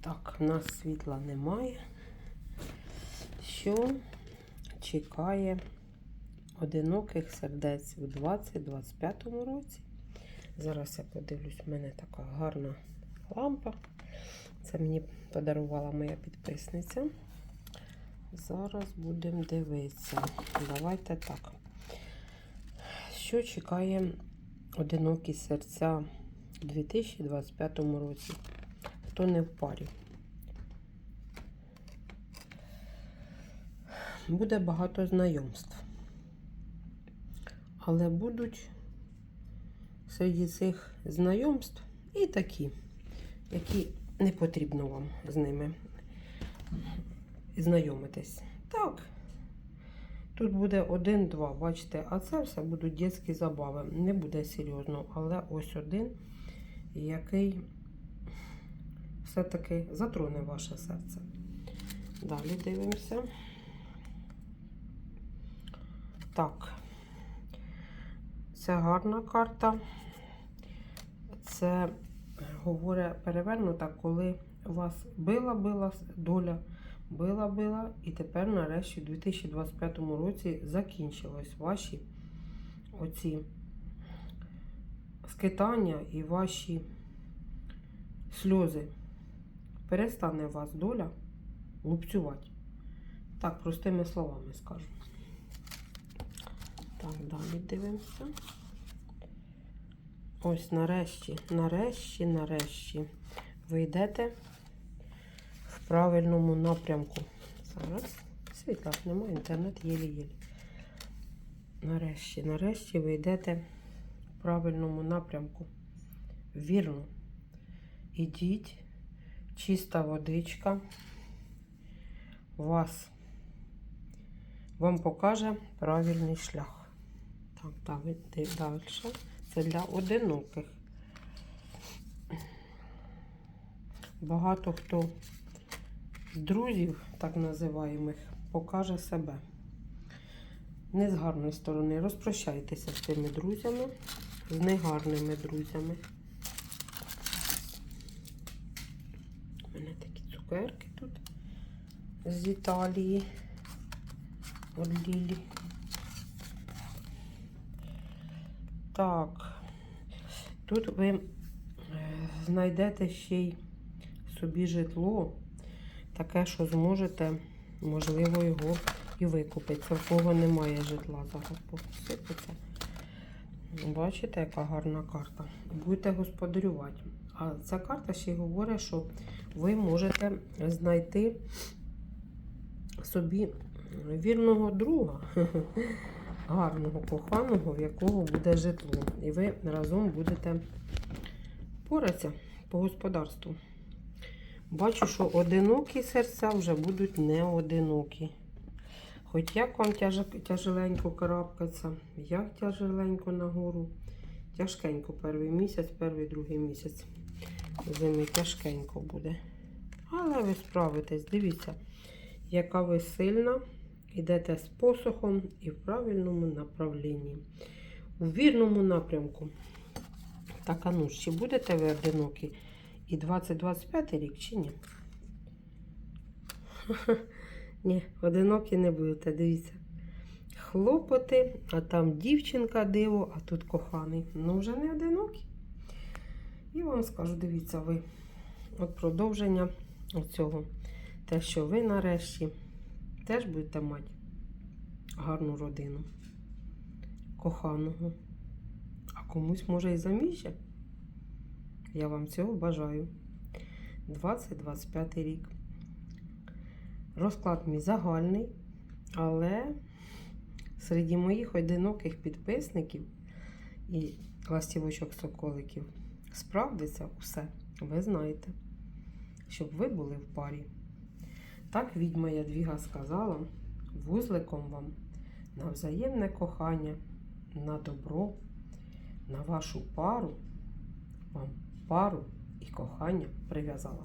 Так, в нас світла немає. Що чекає одиноких сердець у 2025 році? Зараз я подивлюсь, в мене така гарна лампа. Це мені подарувала моя підписниця. Зараз будемо дивитися. Давайте так. Що чекає одинокі серця у 2025 році? Хто не в парі? Буде багато знайомств. Але будуть серед цих знайомств і такі, які не потрібно вам з ними знайомитись. Так. Тут буде один-два, бачите, а це все будуть дитячі забави. Не буде серйозно, але ось один, який все-таки затроне ваше серце. Далі дивимося. Так, це гарна карта. Це говорить перевернута, коли вас била-била доля, била-била, і тепер, нарешті, у 2025 році закінчилось ваші оці скитання і ваші сльози. Перестане вас доля лупцювати. Так, простими словами скажу. Так, далі дивимося. Ось нарешті, нарешті, нарешті ви йдете в правильному напрямку. Зараз світла немає, інтернет єлі-єлі. Нарешті, нарешті ви йдете в правильному напрямку. Вірно. Ідіть, чиста водичка вас вам покаже правильний шлях. Так, далі. Це для одиноких. Багато хто з друзів, так називаємих, покаже себе. Не з гарної сторони. Розпрощайтеся з тими друзями, з негарними друзями. Мене такі цукерки тут з Італії. От Лілі. Так, тут ви е, знайдете ще й собі житло, таке, що зможете, можливо, його і викупити. Це в кого немає житла, зараз посипеться. Бачите, яка гарна карта. Будете господарювати. А ця карта ще й говорить, що ви можете знайти собі вірного друга. гарного, коханого, в якого буде житло. І ви разом будете поратися по господарству. Бачу, що одинокі серця вже будуть не одинокі. Хоч як вам тяж... тяжеленько карабкаться, як тяжеленько нагору. Тяжкенько перший місяць, перший другий місяць. Зими тяжкенько буде. Але ви справитесь, дивіться, яка ви сильна. Йдете з посохом і в правильному направлінні. У вірному напрямку. Так, а ну, чи будете ви одинокі і 2025 рік, чи ні? Ні, одинокі не будете, дивіться. Хлопоти, а там дівчинка диво, а тут коханий. Ну, вже не одинокі. І вам скажу, дивіться, ви от продовження оцього. Те, що ви нарешті теж будете мати гарну родину, коханого. А комусь може і заміжжя. Я вам цього бажаю. 2025 рік. Розклад мій загальний, але серед моїх одиноких підписників і ластівочок соколиків справдиться усе. Ви знаєте, щоб ви були в парі. Так відьма Ядвіга сказала вузликом вам на взаємне кохання, на добро, на вашу пару, вам пару і кохання прив'язала.